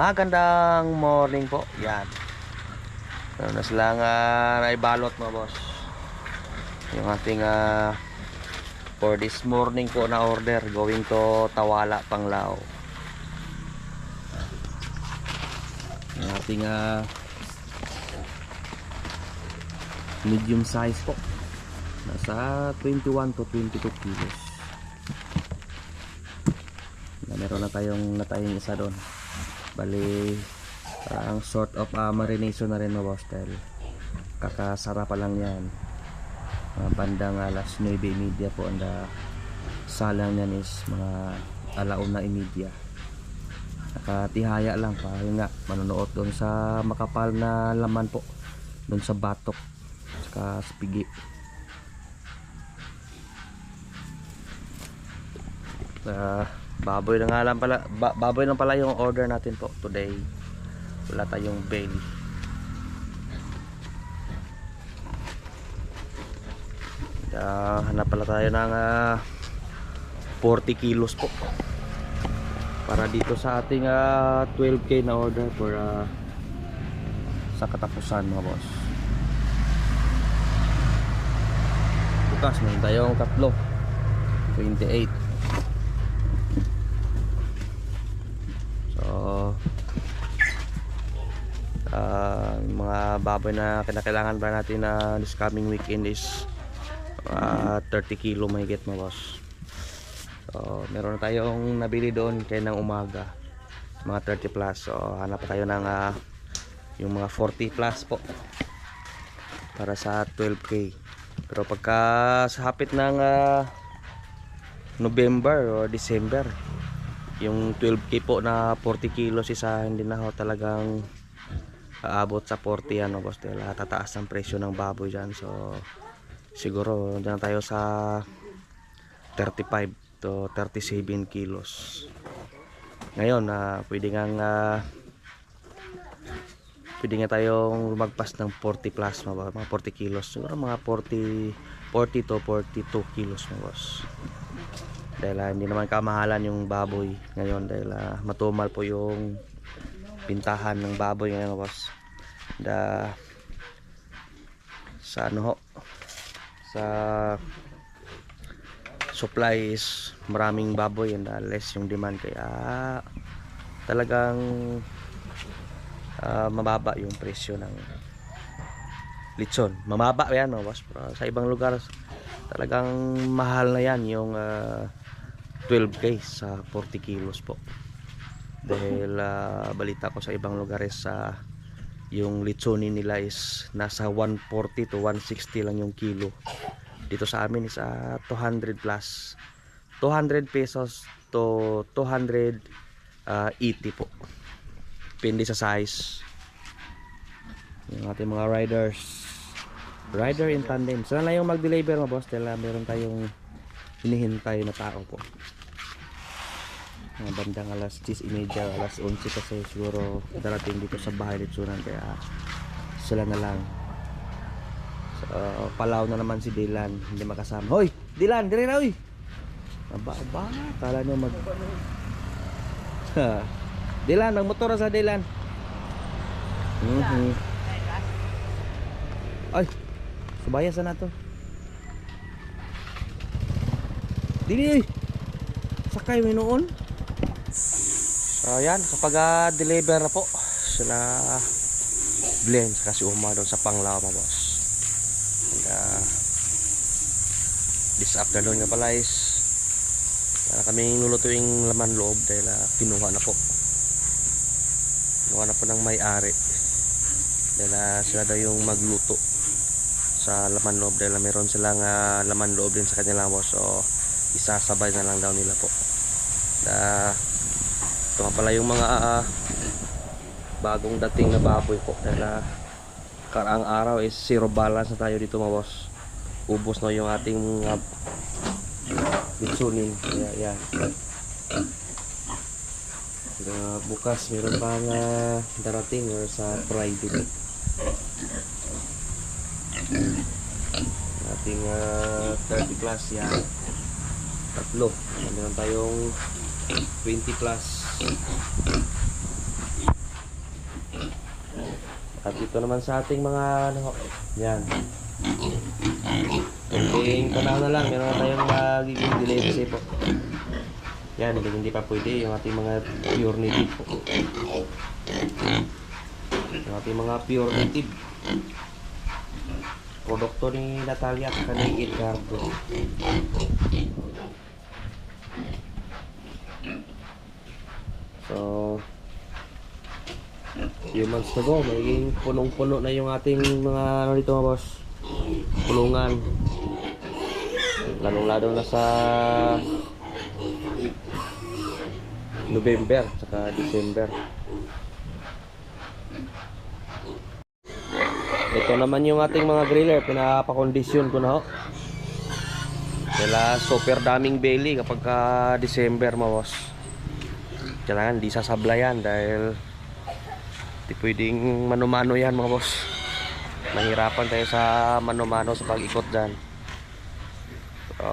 Magandang morning po. Yan. Meron na silang uh, naibalot mga boss. Yung ating ah, for this morning po na order going to Tawala, Panglao. Yung ating ah, medium size po. Nasa 21 to 22 kilos. Na meron na tayong natayong isa doon. Bali, parang sort of ah, marination na rin mga boss dahil kakasara pa lang yan. Mga bandang alas 9.30 po ang salang yan is mga alauna imidya. Nakatihaya lang pa. Yun nga, manonood doon sa makapal na laman po. Doon sa batok. Saka sa pigi. Ah, baboy na nga lang pala ba- baboy lang pala yung order natin po today. Wala tayong bail Ah, hanap pala tayo ng ah, 40 kilos po. Para dito sa ating ah, 12k na order for ah, sa katapusan mga boss. Bukas meron tayong tatlo. 28 yung mga baboy na kinakailangan ba natin na this coming weekend is ah, 30 kilo mahigit mga boss. So meron na tayong nabili doon kaya ng umaga mga 30 plus. So hanap tayo ng ah, yung mga 40 plus po para sa 12k. Pero pagka sa hapit ng ah, November o December yung 12k po na 40 kilos isa hindi na ho talagang aabot sa 40 ano boss ah, tataas ang presyo ng baboy dyan. So siguro dyan tayo sa 35 to 37 kilos. Ngayon na pwede nga ah, pwede nga tayong lumagpas ng 40 plus mga, mga 40 kilos. Siguro mga 40 40 to 42 kilos mga boss. Dahil ah, hindi naman kamahalan yung baboy ngayon dahil ah, matumal po yung pintahan ng baboy ngayon boss. Da sa ano ho sa supply is maraming baboy and ah, less yung demand. Kaya talagang ah, mababa yung presyo ng lechon. Mababa yan no boss pero sa ibang lugar talagang mahal na yan yung ah, 12k sa 40 kilos po dahil ah, balita ko sa ibang lugares sa yung litsonin nila is nasa 140 to 160 lang yung kilo. Dito sa amin is ah, 200 plus. 200 pesos to 280 po. Depende sa size. Yung ating mga riders. Rider in tandem. Saan lang yung mag-deliver mga boss dahil ah, meron tayong hinihintay na tao po mga bandang alas 10.30 alas 11 kasi siguro darating dito sa bahay litsunan kaya sila na lang. So, palaw na naman si Dylan hindi makasama. Hoy Dylan dire na uy aba kala nyo mag Dylan magmotor sa Dylan. Mhm. ay subaya sa na to. Dili sakay mo noon So yan, kapag ah, deliver na po sila blend kasi uma doon sa Panglao mga boss. And, ah, this afternoon nga pala is uh, kami lulutuing laman loob dahil ah, kinuha na po. Kinuha na po ng may-ari. Dahil ah, sila daw yung magluto sa laman loob dahil ah, meron silang ah, laman loob din sa kanila boss. So isasabay na lang daw nila po. Da, ito nga pala yung mga ah, bagong dating na baboy po dahil ah, karaang araw is zero balance na tayo dito mga boss. Ubos na yung ating mga litsunin kaya yan. Uh, bukas meron pang ah, darating or sa Friday. Ating ah, 30 plus yan. Tatlo. Meron tayong 20 plus At ito naman sa ating mga ano, yan. Kunting panahon na lang, meron na tayong magiging delay kasi po. Yan, hindi, hindi pa pwede yung ating mga pure native po. Yung ating mga pure native. Produkto ni Natalia at ni Edgardo. So, few months to go, magiging punong-puno na yung ating mga ano dito mga boss. Pulungan. Lalong-lalo na sa November saka December. Ito naman yung ating mga griller, pinapakondisyon ko na ho. Kaya super daming belly kapag ka December boss. Kailangan di sasablayan dahil di pwedeng mano-mano yan mga boss. Nahirapan tayo sa mano-mano sa pag-ikot dyan. So,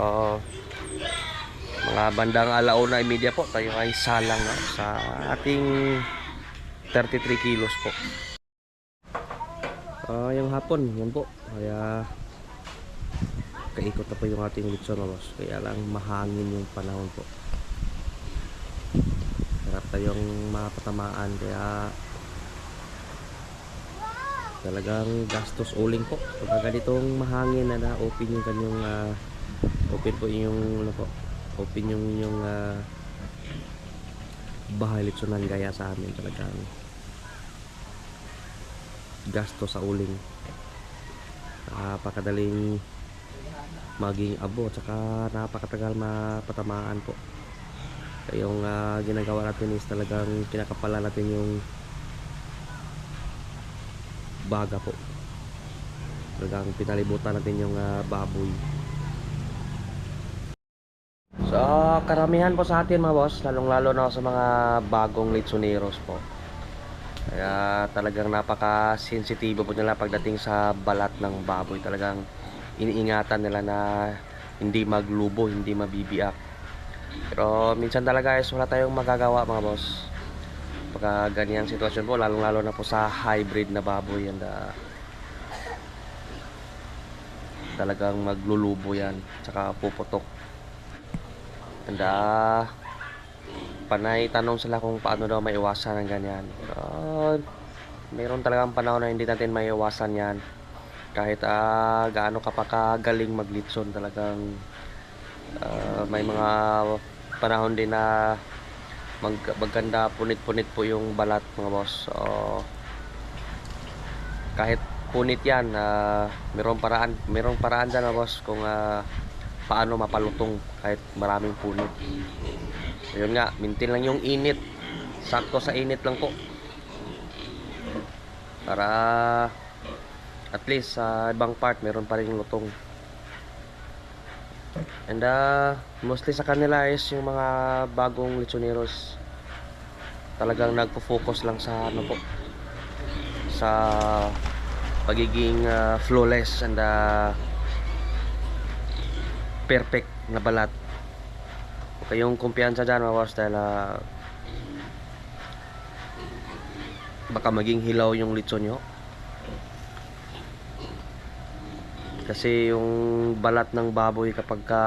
mga bandang alauna media po tayo ay salang no, sa ating 33 kilos po. Ah, yung hapon, yan po. Kaya kaikot na po yung ating litson mga boss. Kaya lang mahangin yung panahon po. Tayong mapatamaan kaya talagang gastos uling po. Pag ganitong mahangin na na-open yung kanyang ah, open po yung ano po, open yung yung ah, bahay litsonan gaya sa amin talagang gasto sa uling napakadaling maging abo at saka napakatagal mapatamaan po Yung ah, ginagawa natin is talagang kinakapala natin yung baga po talagang pinalibutan natin yung ah, baboy So, karamihan po sa atin mga boss, lalong-lalo na sa mga bagong litsoneros po. Kaya talagang napaka-sensitibo po nila pagdating sa balat ng baboy. Talagang iniingatan nila na hindi maglubo, hindi mabibiak. Pero minsan talaga guys, wala tayong magagawa mga boss. Pagka ganyang sitwasyon po, lalong-lalo na po sa hybrid na baboy. And, ah, talagang maglulubo yan, tsaka puputok. And ah, panay tanong sila kung paano daw maiwasan ng ganyan. Pero mayroon talagang panahon na hindi natin maiwasan yan. Kahit ah, gaano ka pa kagaling maglitson talagang ah, may mga panahon din na mag, maganda punit-punit po yung balat mga boss. So, kahit punit yan, ah, mayroong paraan, mayroong paraan dyan mga boss kung ah, paano mapalutong kahit maraming punit. Ayun nga, maintain lang yung init. Sakto sa init lang po. Para at least sa ibang part meron pa rin lutong. And uh, mostly sa kanila is yung mga bagong lechoneros talagang nagpo-focus lang sa ano po sa pagiging uh, flawless and uh, perfect na balat. Huwag kayong kumpiyansa dyan boss dahil ah, baka maging hilaw yung litson nyo. Kasi yung balat ng baboy kapag ka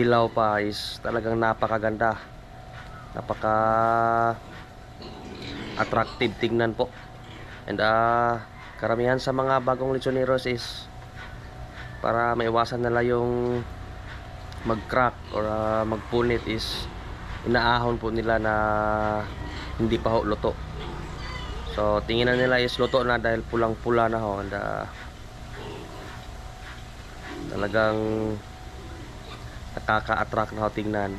hilaw pa is talagang napakaganda. Napaka attractive tingnan po. And ah karamihan sa mga bagong litsoneros is para maiwasan nila yung mag-crack or ah, magpunit is inaahon po nila na hindi pa ho luto. So tinginan nila is luto na dahil pulang-pula na ho and ah, talagang nakaka-attract na tingnan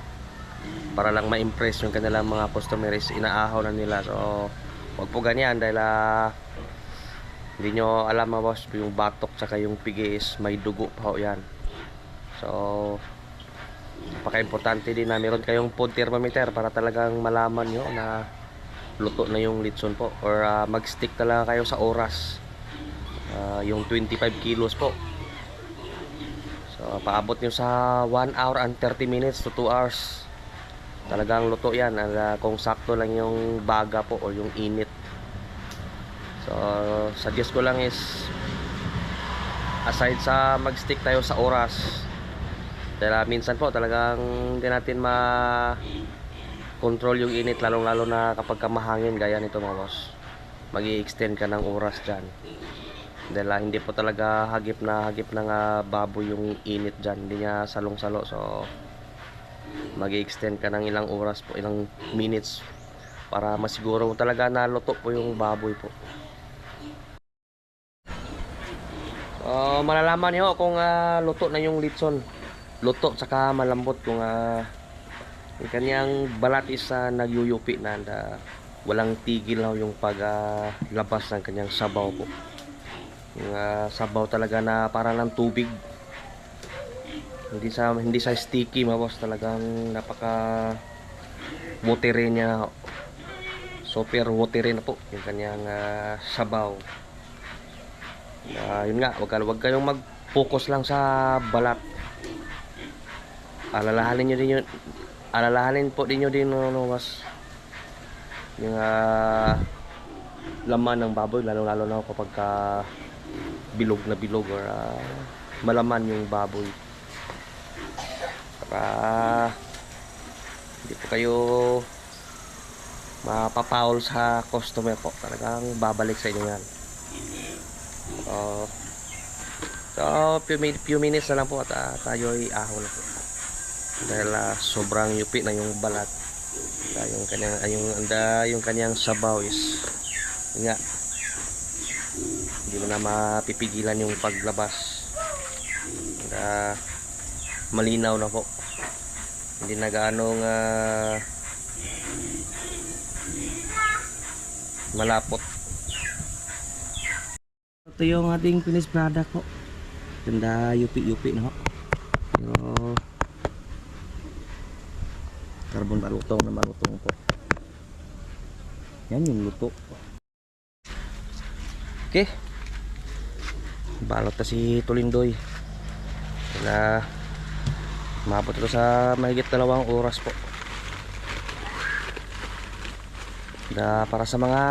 para lang ma-impress yung kanilang mga customers inaahon na nila. So wag po ganyan dahil ah, hindi nyo alam mga boss yung batok tsaka yung pigi is may dugo pa ho yan. So napaka-importante din na meron kayong food thermometer para talagang malaman nyo na luto na yung litson po or ah, mag-stick talaga kayo sa oras. Ah, yung 25 kilos po so paabot nyo sa 1 hour and 30 minutes to 2 hours. Talagang luto yan ah, kung sakto lang yung baga po o yung init. So, suggest ko lang is aside sa mag-stick tayo sa oras dahil ah, minsan po talagang hindi natin ma control yung init lalong lalo na kapag ka mahangin gaya nito mga boss. Mag extend ka ng oras dyan dahil ah, hindi po talaga hagip na hagip ng ah, baboy yung init dyan hindi niya salong salo so mag extend ka ng ilang oras po ilang minutes para masiguro talaga na luto po yung baboy po So, malalaman niyo kung ah, luto na yung litson. Luto tsaka malambot kung ah, yung kanyang balat is ah, nagyuyupi na and, ah, walang tigil na yung paglabas ng kanyang sabaw po. Yung ah, sabaw talaga na parang ng tubig. Hindi sa hindi sa sticky mga boss talagang napaka watery niya. Super watery na po yung kanyang ah, sabaw. Ah, yun nga, wag, wag kayong mag-focus lang sa balat. Alalahanin nyo din yun, alalahanin po din nyo din no, no, was yung ah, laman ng baboy, lalo lalo na kapag ka bilog na bilog or ah, malaman yung baboy. Para hindi po kayo mapapaul sa customer po. Talagang babalik sa inyo yan. Oh. So, few, few minutes na lang po at ah, tayo ay ahaw na po. Dahil ah, sobrang yupi na yung balat. Ah, yung kanyang ah, yung anda yung kanyang sabaw is nga. Hindi mo na mapipigilan yung paglabas. Ah, malinaw na po. Hindi na gaano nga malapot. Ito yung ating finished product po. Ganda yupi-yupi na ho. Pero carbon balutong na balutong po. Yan yung luto. Okay. Balot na si Tulindoy. Na mabot ito sa mahigit dalawang oras po. Na para sa mga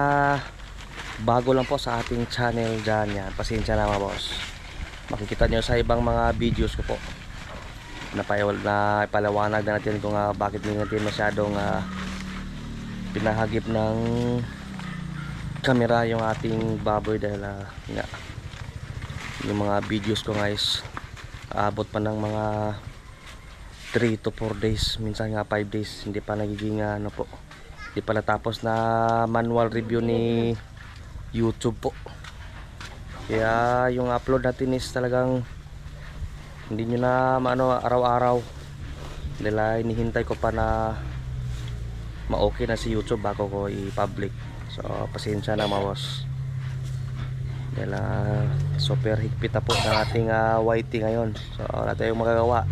bago lang po sa ating channel dyan yan. Pasensya na mga boss. Makikita nyo sa ibang mga videos ko po. Na, payawal, na natin kung ah, bakit hindi natin masyadong ah, pinahagip ng camera yung ating baboy dahil ah, nga, yung mga videos ko guys aabot pa ng mga 3 to 4 days minsan nga 5 days hindi pa nagiging ano po hindi pa natapos na manual review ni YouTube po. Kaya yung upload natin is talagang hindi nyo na maano araw-araw. Dahil ah, hinihintay ko pa na ma-okay na si YouTube bago ko i-public. So pasensya na boss. Dahil ah, super higpit na po ng ating ah, YT ngayon. So wala tayong magagawa.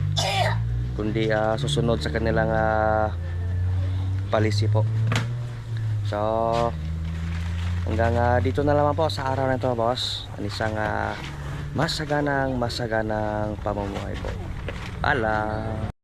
Kundi ah, susunod sa kanilang ah, policy po. So Hanggang ah, dito na lamang po sa araw na ito, boss. Ang isang ah, masaganang masaganang pamumuhay po. Paalam!